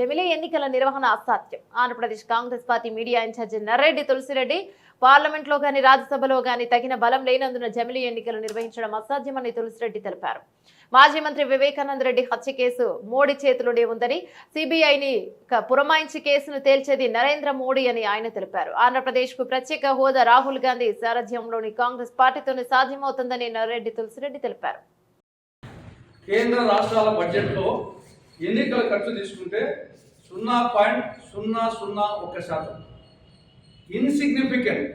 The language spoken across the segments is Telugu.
జమిలీ ఎన్నికల నిర్వహణ అసాధ్యం. Andhra Pradesh Congress party media incharge Narreddy Tulasireddy పార్లమెంట్లో కానీ గాని రాజ్యసభలో గాని తగిన బలం లేనందున జమిలీ ఎన్నికలు నిర్వహించడం అసాధ్యమని తులసిరెడ్డి తెలిపారు. మాజీ మంత్రి వివేకానంద రెడ్డి హత్య కేసు మోడీ చేతిలోనే ఉందని సిబిఐని పురమాయించి కేసును తేల్చేది నరేంద్ర మోడీ అని ఆయన తెలిపారు. ఆంధ్రప్రదేశ్కు ప్రత్యేక హోదా రాహుల్ గాంధీ సారథ్యంలోని కాంగ్రెస్ పార్టీతోనే సాధ్యమవుతుందని నర్రెడ్డి తులసిరెడ్డి తెలిపారు. కేంద్ర రాష్ట్రాల బడ్జెట్లో ఎన్నికల ఖర్చు తీసుకుంటే సున్నా పాయింట్ సున్నా సున్నా ఒక శాతం. ఇన్సిగ్నిఫికెంట్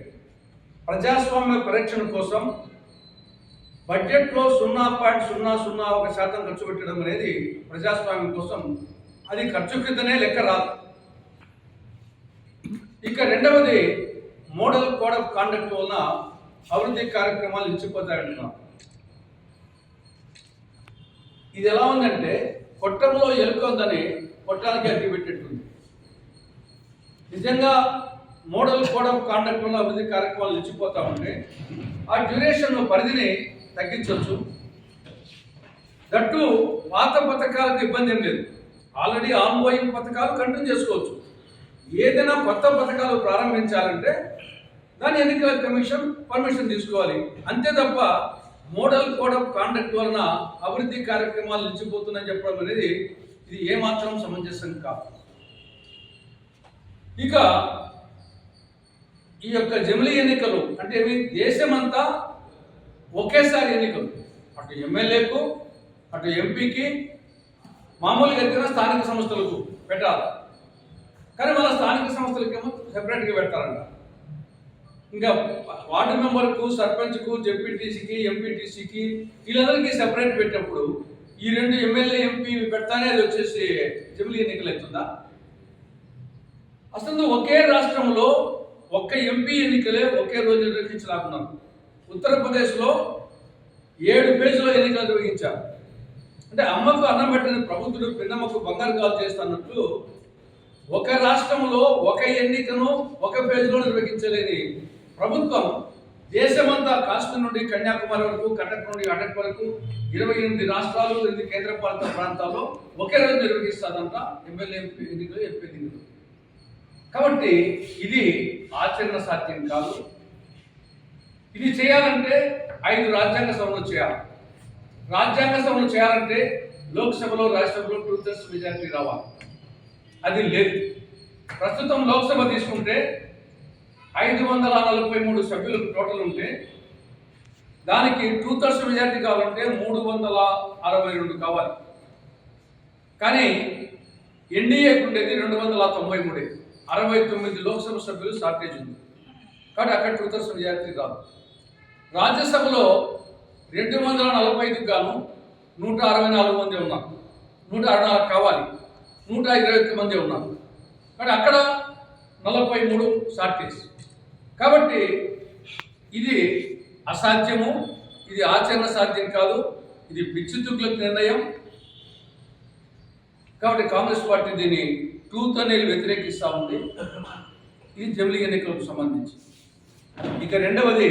ప్రజాస్వామ్య పరిరక్షణ కోసం బడ్జెట్లో సున్నా పాయింట్ సున్నా సున్నా ఒక శాతం ఖర్చు పెట్టడం అనేది ప్రజాస్వామ్యం కోసం అది ఖర్చు కిందనే లెక్క రాదు. ఇక రెండవది మోడల్ కోడ్ ఆఫ్ కాండక్ట్ వలన అభివృద్ధి కార్యక్రమాలు ఇచ్చిపోతాయంటున్నాం ఇది ఎలా ఉందంటే కొట్టంలో ఎలుక ఉందని కొట్టానికి అడ్డు పెట్టేట్టుంది నిజంగా మోడల్ కోడ్ ఆఫ్ కాండక్ట్ అభివృద్ధి కార్యక్రమాలు నిలిచిపోతా ఉంటే ఆ డ్యూరేషన్ పరిధిని తగ్గించవచ్చు. దట్టు పాత పథకాలకు ఇబ్బంది ఏం లేదు. ఆల్రెడీ ఆన్గోయింగ్ పథకాలు కంటిన్యూ చేసుకోవచ్చు. ఏదైనా కొత్త పథకాలు ప్రారంభించాలంటే దాని ఎన్నికల కమిషన్ పర్మిషన్ తీసుకోవాలి. అంతే తప్ప మోడల్ కోడ్ ఆఫ్ కాండక్ట్ వలన అభివృద్ధి కార్యక్రమాలు నిలిచిపోతున్నాయని చెప్పడం అనేది ఇది ఏమాత్రం సమంజసం కాదు. ఇక ఈ యొక్క జమిలీ ఎన్నికలు అంటే ఏమి? దేశమంతా ఒకేసారి ఎన్నికలు. అటు ఎమ్మెల్యేకు అటు ఎంపీకి మామూలుగా ఎత్తిన స్థానిక సంస్థలకు పెట్టాలి. కానీ వాళ్ళ స్థానిక సంస్థలకేమో సెపరేట్గా పెడతారంట. ఇంకా వార్డు మెంబర్కు సర్పంచ్కు జెడ్పీటీసీకి ఎంపీటీసీకి వీళ్ళందరికీ సెపరేట్ పెట్టినప్పుడు ఈ రెండు ఎమ్మెల్యే ఎంపీ పెడతానే అది వచ్చేసి జమిలీ ఎన్నికలు అవుతుందా? అసలు ఒకే రాష్ట్రంలో ఒక్క ఎంపీ ఎన్నికలే ఒకే రోజు నిర్వహించలేకున్నారు ఉత్తరప్రదేశ్లో ఏడు పేజీలో ఎన్నికలు నిర్వహించారు. అంటే అమ్మకు అన్నం పెట్టిన ప్రభుత్వుడు పిన్నమ్మకు బంగారు కాలు చేస్తున్నట్లు ఒక రాష్ట్రంలో ఒక ఎన్నికను ఒక పేజీలో నిర్వహించలేని ప్రభుత్వం దేశమంతా కాశ్మీర్ నుండి కన్యాకుమారి వరకు కటక్ నుండి అటక్ వరకు ఇరవై ఎనిమిది రాష్ట్రాలు ఎనిమిది కేంద్రపాలిత ప్రాంతాల్లో ఒకే రోజు నిర్వహిస్తారంట ఎమ్మెల్యే ఎంపీ ఎన్నికలు ఎంపీ ఎన్నికలు. కాబట్టి ఇది ఆచరణ సాధ్యం కాదు. ఇది చేయాలంటే ఐదు రాజ్యాంగ సభలు చేయాలి. రాజ్యాంగ సభలు చేయాలంటే లోక్సభలో రాజ్యసభలో టూ థర్డ్స్ మెజారిటీ రావాలి. అది లేదు. ప్రస్తుతం లోక్సభ తీసుకుంటే ఐదు వందల నలభై మూడు సభ్యులు టోటల్ ఉంటే దానికి టూ థర్డ్స్ మెజారిటీ కావాలంటే మూడు వందల అరవై రెండు కావాలి. కానీ ఎన్డీఏకి ఉండేది రెండు వందల తొంభై మూడే. అరవై తొమ్మిది లోక్సభ సభ్యులు షార్టేజ్ ఉంది. కాబట్టి అక్కడ టూ థర్డ్స్ మెజారిటీ రాదు. రాజ్యసభలో రెండు వందల నలభై ఐదుకు గాను నూట అరవై నాలుగు మంది ఉన్నారు నూట అరవై నాలుగు కావాలి. నూట ఇరవై ఒక్క మంది ఉన్నారు కానీ అక్కడ నలభై మూడు షార్టేజ్. కాబట్టి ఇది అసాధ్యము ఇది ఆచరణ సాధ్యం కాదు ఇది పిచ్చి నిర్ణయం. కాబట్టి కాంగ్రెస్ పార్టీ దీన్ని టూత్ అనేది వ్యతిరేకిస్తూ ఉంది. ఇది జమిలి ఎన్నికలకు సంబంధించి. ఇక రెండవది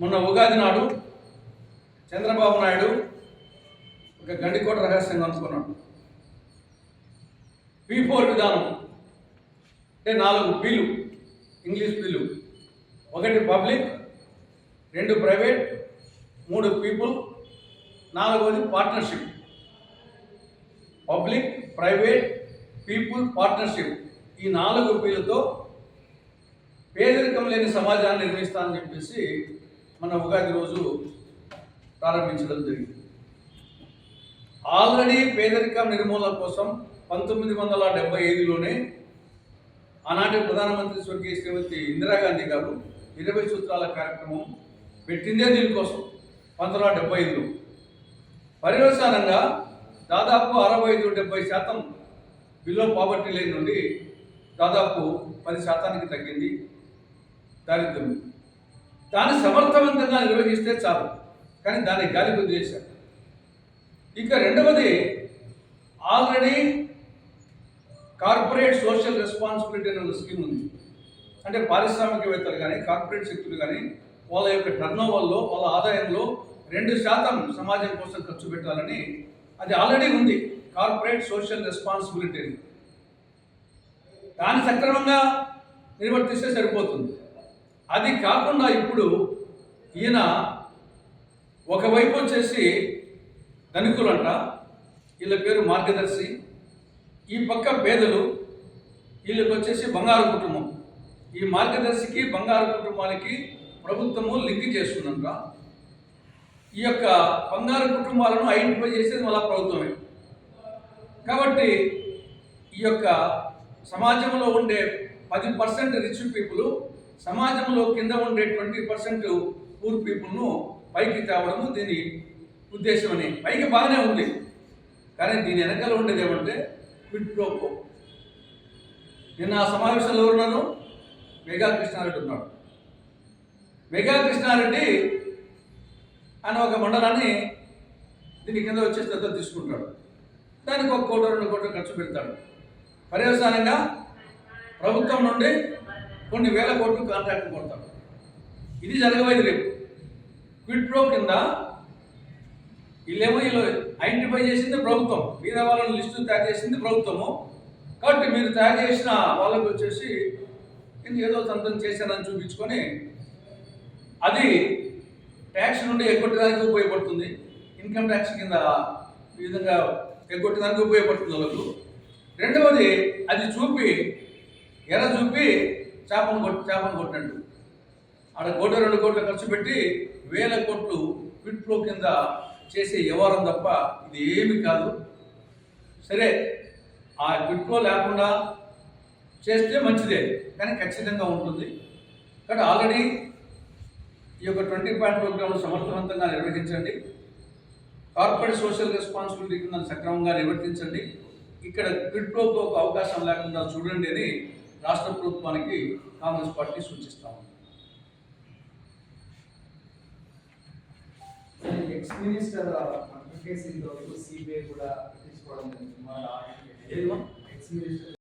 మొన్న ఉగాది నాడు చంద్రబాబు నాయుడు ఒక గండికోట రహస్యంగా అనుకున్నాడు పీ ఫోర్ విధానం అంటే నాలుగు బిల్లు ఇంగ్లీష్ బిల్లు. ఒకటి పబ్లిక్ రెండు ప్రైవేట్ మూడు పీపుల్ నాలుగవది partnership. Public private people partnership. ఈ నాలుగు బిల్లుతో పేదరికం లేని సమాజాన్ని నిర్మిస్తానని చెప్పేసి మన ఉగాది రోజు ప్రారంభించడం జరిగింది. ఆల్రెడీ పేదరికం నిర్మూలన కోసం పంతొమ్మిది వందల డెబ్బై ఐదులోనే ఆనాటి ప్రధానమంత్రి స్వర్గీయ శ్రీమతి ఇందిరాగాంధీ గారు ఇరవై సూత్రాల కార్యక్రమం పెట్టిందే దీనికోసం పంతొమ్మిది వందల డెబ్బై ఐదులో. పర్యవసానంగా దాదాపు అరవై ఐదు డెబ్బై శాతం బిలో పావర్టీ లైన్ నుండి దాదాపు పది శాతానికి తగ్గింది దారిద్ర్యం. దాన్ని సమర్థవంతంగా నిర్వహిస్తే చాలు కానీ దాన్ని గాలి చేశారు ఇక రెండవది ఆల్రెడీ కార్పొరేట్ సోషల్ రెస్పాన్సిబిలిటీ అనే స్కీమ్ ఉంది. అంటే పారిశ్రామికవేత్తలు కానీ కార్పొరేట్ శక్తులు కానీ వాళ్ళ యొక్క టర్న్ ఓవర్లో వాళ్ళ ఆదాయంలో రెండు శాతం సమాజం కోసం ఖర్చు పెట్టాలని అది ఆల్రెడీ ఉంది. కార్పొరేట్ సోషల్ రెస్పాన్సిబిలిటీ దాన్ని సక్రమంగా నిర్వర్తిస్తే సరిపోతుంది. అది కాకుండా ఇప్పుడు ఈయన ఒకవైపు వచ్చేసి ధనికులంట వీళ్ళ పేరు మార్గదర్శి. ఈ పక్క పేదలు వీళ్ళకి వచ్చేసి బంగారు కుటుంబం. ఈ మార్గదర్శికి బంగారు కుటుంబానికి ప్రభుత్వము లింక్ చేస్తుందంట. ఈ యొక్క బంగారు కుటుంబాలను ఐడెంటిఫై చేసేది మళ్ళా ప్రభుత్వమే. కాబట్టి ఈ యొక్క సమాజంలో ఉండే పది పర్సెంట్ రిచ్ పీపుల్ సమాజంలో కింద ఉండే ట్వంటీ పర్సెంట్ పూర్ పీపుల్ను పైకి తేవడము దీని ఉద్దేశం అని పైకి బాగానే ఉంది. కానీ దీని వెనకాల ఉండేది ఏమంటే క్విడ్ ప్రోకో నిన్న ఆ సమావేశంలో ఉన్నాను. మెగా కృష్ణారెడ్డి ఉన్నాడు. మెగా కృష్ణారెడ్డి ఆయన ఒక మండలాన్ని దీని కింద వచ్చే శ్రద్ధ తీసుకుంటాడు. దానికి ఒక కోటి రెండు కోట్లు ఖర్చు పెడతాడు. పర్యవసానంగా ప్రభుత్వం నుండి కొన్ని వేల కోట్లు కాంట్రాక్ట్ కొడతాడు ఇది జరగబోయేది రేపు. క్విడ్ ప్రో కింద వీళ్ళేమో వీళ్ళు ఐడెంటిఫై చేసింది ప్రభుత్వం. మీద వాళ్ళని లిస్టు తయారు చేసింది ప్రభుత్వము. కాబట్టి మీరు తయారు చేసిన వాళ్ళకి వచ్చేసి నేను ఏదో సంతం చేశానని చూపించుకొని అది ట్యాక్స్ నుండి ఎగ్గొట్టడానికి ఉపయోగపడుతుంది. ఇన్కమ్ ట్యాక్స్ కింద ఈ విధంగా ఎగ్గొట్టడానికి ఉపయోగపడుతుంది వాళ్ళకు. రెండవది అది చూపి ఎర్ర చూపి చేపను కొట్టి చేపను కొట్టినట్టు ఆడ కోట రెండు కోట్ల ఖర్చు పెట్టి వేల కోట్లు క్విట్ ఫ్లో కింద చేసే వ్యవహారం తప్ప ఇది ఏమి కాదు. సరే ఆ క్విట్ లేకుండా చేస్తే మంచిదే కానీ ఖచ్చితంగా ఉంటుంది. కానీ ఆల్రెడీ ఈ యొక్క ట్వంటీ పాయింట్ ప్రోగ్రామ్ సమర్థవంతంగా నిర్వహించండి. కార్పొరేట్ సోషల్ రెస్పాన్సిబిలిటీ కింద సక్రమంగా నిర్వర్తించండి. ఇక్కడ క్విట్లోకి ఒక అవకాశం లేకుండా చూడండి అని రాష్ట్ర ప్రభుత్వానికి కాంగ్రెస్ పార్టీ సూచిస్తాము ఎక్స్ మినిస్టర్ కేసు ఇంతవరకు సిబిఐ కూడా తీసుకోవడం జరిగింది. మన ఏది మా? Ex minister